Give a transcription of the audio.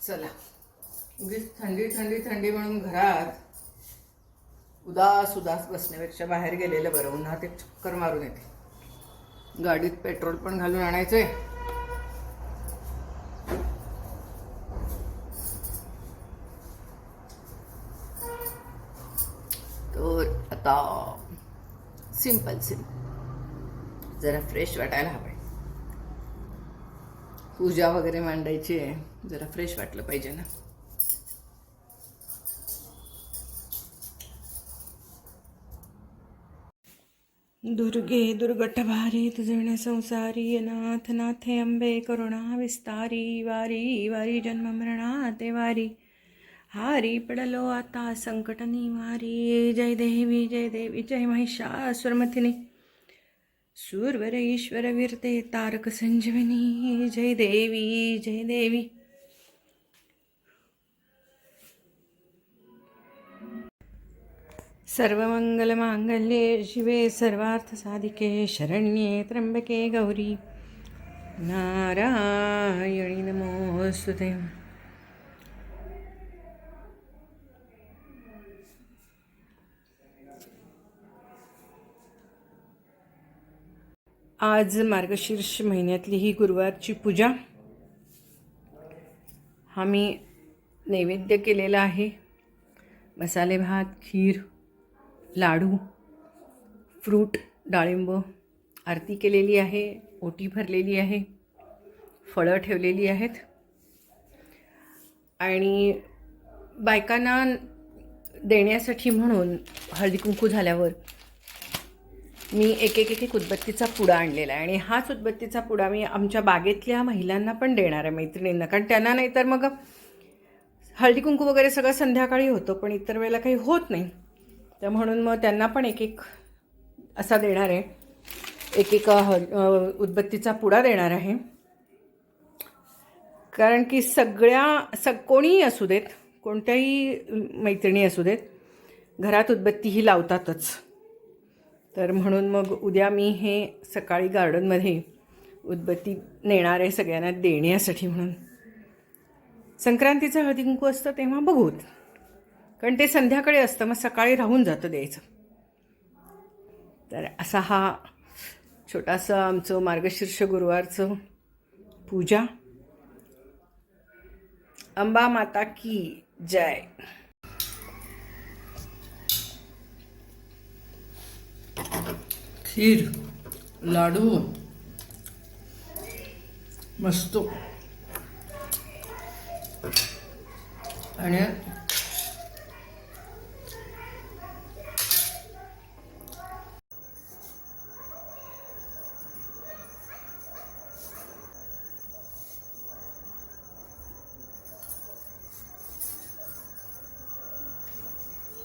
चला. उगीच थंडी थंडी थंडी म्हणून घरात उदास उदास बसण्यापेक्षा बाहेर गेलेलं बरं. उन्हात एक चक्कर मारून येते. गाडीत पेट्रोल पण घालून आणायचंय. तर आता सिंपल सिंपल जरा फ्रेश वाटायला हवंय. पूजा वगैरे मांडायची आहे. जरा फ्रेश वाटलं पाहिजे ना. दुर्गे दुर्गटभारी तुझणे संसारी अनाथ नाथे अंबे करुणा विस्तारी वारी वारी जन्म मरणाते वारी. हारी पडलो आता संकट निवारी जय देवी जय देवी जय महिषासुरमथिनी. सूरवर ईश्वर वीरते तारक संजीवनी जय देवी जय देवी. सर्वमंगलमांगल्ये शिवे सर्वार्थसाधिके शरण्ये त्र्यंबके गौरी. नारायणी नमोस्तुते आज मार्गशीर्ष महिन्यातली ही गुरुवारची पूजा. हा मी नैवेद्य केलेला आहे. मसाले भात खीर लाडू फ्रूट डाळिंब आरती केलेली आहे ओटी भरलेली आहे फळं ठेवलेली आहेत. आणि बायकांना देण्यासाठी म्हणून हळदी कुंकू झाल्यावर मी एक एक एक एक उदबत्तीचा पुडा आणलेला आहे आणि हाच उदबत्तीचा पुडा मी आमच्या बागेतल्या महिलांना पण देणार आहे मैत्रिणींना. कारण त्यांना नाही तर मग हळदी कुंकू वगैरे सगळं संध्याकाळी होतं पण इतर वेळेला काही होत नाही. तर म्हणून मग त्यांना पण एक एक असा देणार आहे. एक एक हळ उदबत्तीचा पुडा देणार आहे. कारण की सगळ्या सग कोणीही असू देत कोणत्याही मैत्रिणी असू देत घरात उदबत्ती ही लावतातच. तर म्हणून मग उद्या मी हे सकाळी गार्डनमध्ये उदबत्ती नेणार आहे सगळ्यांना देण्यासाठी म्हणून. संक्रांतीचं हळदीकुंकू असतं तेव्हा बघूत. कारण ते संध्याकाळी असतं मग सकाळी राहून जातं द्यायचं. तर असा हा छोटासा आमचं मार्गशीर्ष गुरुवारचं पूजा. अंबा माता की जय. खीर लाडू मस्त. आणि